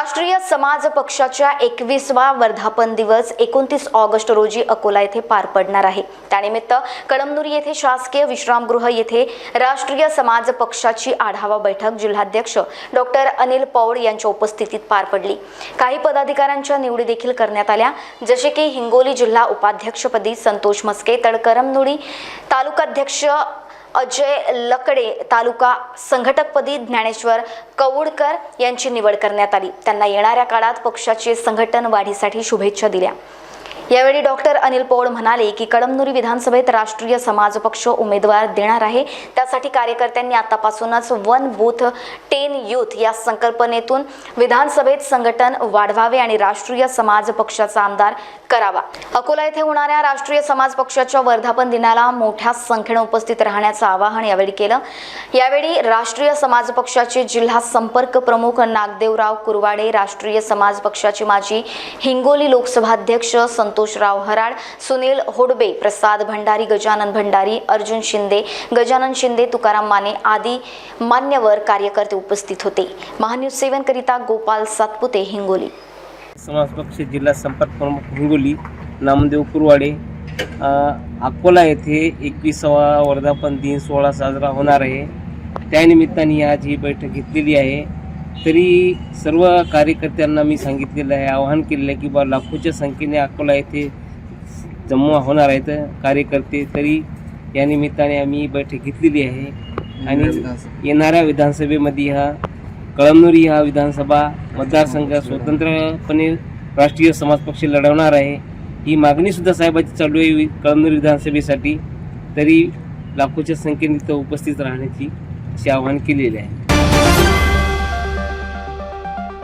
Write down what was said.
राष्ट्रीय समाज पक्षाच्या एकवीसवा वर्धापन दिवस एकोणतीस ऑगस्ट रोजी अकोला येथे पार पडणार आहे. त्यानिमित्त कळमनुरी येथे शासकीय विश्रामगृह येथे राष्ट्रीय समाज पक्षाची आढावा बैठक जिल्हाध्यक्ष डॉक्टर अनिल पौड यांच्या उपस्थितीत पार पडली. काही पदाधिकाऱ्यांच्या निवडी देखील करण्यात आल्या. जसे की हिंगोली जिल्हा उपाध्यक्षपदी संतोष मस्के तर करमनुरी तालुकाध्यक्ष अजय लकडे तालुका संघटकपदी ज्ञानेश्वर कवुडकर यांची निवड करण्यात आली. त्यांना येणाऱ्या काळात पक्षाचे संघटन वाढीसाठी शुभेच्छा दिल्या. यावेळी डॉक्टर अनिल पौड म्हणाले की कळमनुरी विधानसभेत राष्ट्रीय समाज पक्ष उमेदवार देणार आहे. त्यासाठी कार्यकर्त्यांनी आतापासूनच वन बूथ टेन युथ या संकल्पनेतून विधानसभेत संघटन वाढवावे आणि राष्ट्रीय समाज पक्षाचा आमदार करावा. अकोला येथे होणाऱ्या राष्ट्रीय समाज पक्षाच्या वर्धापन दिनाला मोठ्या संख्येने उपस्थित राहण्याचं आवाहन यावेळी केलं. यावेळी राष्ट्रीय समाज पक्षाचे जिल्हा संपर्क प्रमुख नागदेवराव कुरवाडे राष्ट्रीय समाज पक्षाचे माजी हिंगोली लोकसभाध्यक्ष संतोषराव हराड सुनील होडबे प्रसाद भंडारी गजानन भंडारी अर्जुन शिंदे गजानन शिंदे तुकाराम माने आदी मान्यवर कार्यकर्ते उपस्थित होते. महान्यूज सेवन करिता गोपाल सातपुते हिंगोली. समाज पक्ष जिल्हा संपर्क प्रमुख हिंगोली नामदेव कुरवाडे अकोला येथे एकविसावा वर्धापन दिन सोहळा साजरा होणार आहे. त्यानिमित्ताने आज ही बैठक घेतलेली आहे. तरी सर्व कार्यकर्त्यांना मी सांगितलेलं आहे आवाहन केलेलं आहे की बा लाखोच्या संख्येने अकोला येथे जमा होणार आहेत कार्यकर्ते तरी या निमित्ताने आम्ही बैठक घेतलेली आहे. आणि येणाऱ्या विधानसभेमध्ये हा कळमनुरी हा विधानसभा मतदारसंघ स्वतंत्रपणे राष्ट्रीय समाज पक्ष लढवणार आहे. ही मागणीसुद्धा साहेबाची चालू आहे कळमनुरी विधानसभेसाठी. तरी लाखोच्या संख्येने तिथं उपस्थित राहण्याची असे आवाहन केलेले आहे.